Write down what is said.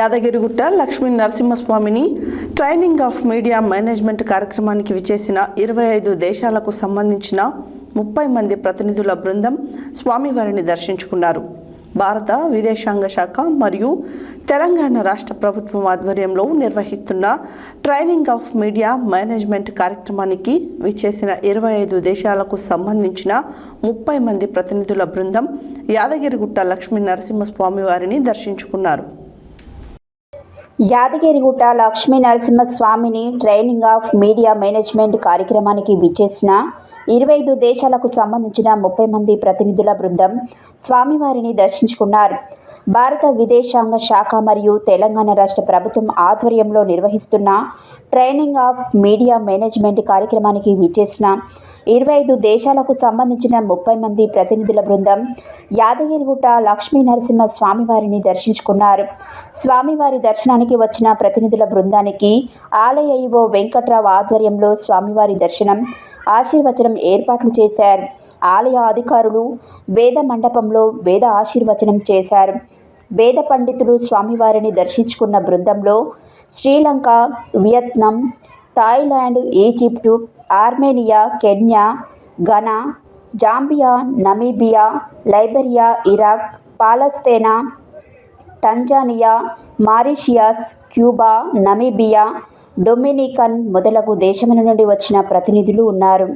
యాదగిరిగుట్ట లక్ష్మీ నరసింహస్వామిని training of media management కార్యక్రమానికి విచ్చేసిన ఇరవై ఐదు దేశాలకు సంబంధించిన ముప్పై మంది ప్రతినిధుల బృందం స్వామివారిని దర్శించుకున్నారు. భారత విదేశాంగ శాఖ మరియు తెలంగాణ రాష్ట్ర ప్రభుత్వం ఆధ్వర్యంలో నిర్వహిస్తున్న ట్రైనింగ్ ఆఫ్ మీడియా మేనేజ్మెంట్ కార్యక్రమానికి విచ్చేసిన ఇరవై ఐదు దేశాలకు సంబంధించిన ముప్పై మంది ప్రతినిధుల బృందం యాదగిరిగుట్ట లక్ష్మీ నరసింహస్వామి వారిని దర్శించుకున్నారు. యాదగిరిగుట్ట లక్ష్మీ నరసింహస్వామిని ట్రైనింగ్ ఆఫ్ మీడియా మేనేజ్మెంట్ కార్యక్రమానికి విచ్చేసిన ఇరవై ఐదు దేశాలకు సంబంధించిన ముప్పై మంది ప్రతినిధుల బృందం స్వామివారిని దర్శించుకున్నారు. భారత విదేశాంగ శాఖ మరియు తెలంగాణ రాష్ట్ర ప్రభుత్వం ఆధ్వర్యంలో నిర్వహిస్తున్న ట్రైనింగ్ ఆఫ్ మీడియా మేనేజ్మెంట్ కార్యక్రమానికి విచ్చేసిన ఇరవై ఐదు దేశాలకు సంబంధించిన ముప్పై మంది ప్రతినిధుల బృందం యాదగిరిగుట్ట లక్ష్మీ నరసింహ స్వామివారిని దర్శించుకున్నారు. స్వామివారి దర్శనానికి వచ్చిన ప్రతినిధుల బృందానికి ఆలయ ఈవో వెంకట్రావు ఆధ్వర్యంలో స్వామివారి దర్శనం ఆశీర్వచనం ఏర్పాట్లు చేశారు. ఆలయ అధికారులు వేద మండపంలో వేద ఆశీర్వచనం చేశారు. వేద పండితులు స్వామివారిని దర్శించుకున్న బృందంలో Sri Lanka Vietnam Thailand Egypt Armenia Kenya Ghana Zambia Namibia Liberia Iraq Palestine Tanzania Mauritius Cuba Namibia Dominican మొదలగు దేశముల నుండి వచ్చిన ప్రతినిధులు ఉన్నారు.